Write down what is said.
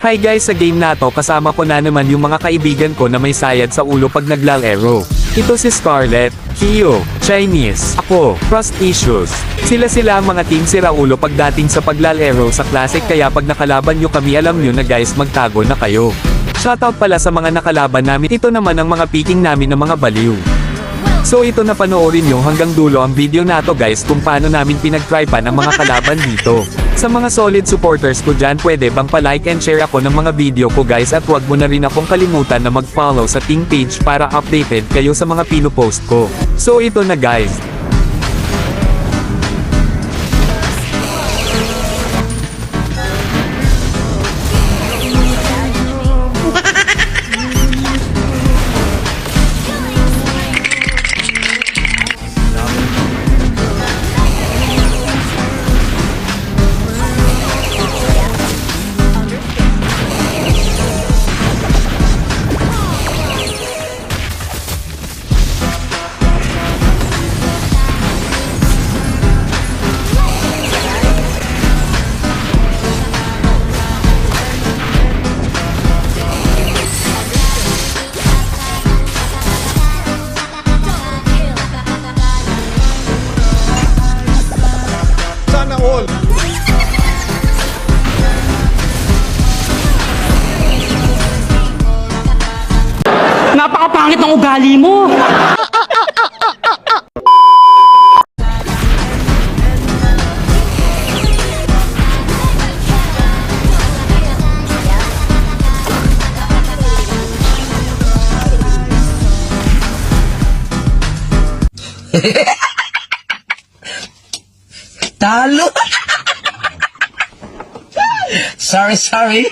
Hi guys sa game na to kasama ko na naman yung mga kaibigan ko na may sayad sa ulo pag naglalaro. Ito si Scarlett, Kyo, Chinese, ako, Trust Issues. Sila sila ang mga team si Raulo pagdating sa paglalaro sa classic kaya pag nakalaban nyo kami alam nyo na guys magtago na kayo. Shoutout pala sa mga nakalaban namin ito naman ang mga picking namin ng mga baliw. So ito na panoorin nyo hanggang dulo ang video na to guys kung paano namin pinag-trypan ang mga kalaban dito. Sa mga solid supporters ko dyan pwede bang pa-like and share ako ng mga video ko guys at wag mo na rin akong kalimutan na mag-follow sa team page para updated kayo sa mga pinopost ko. So ito na guys. Napakapangit ng ugali mo. Talo! sorry, sorry.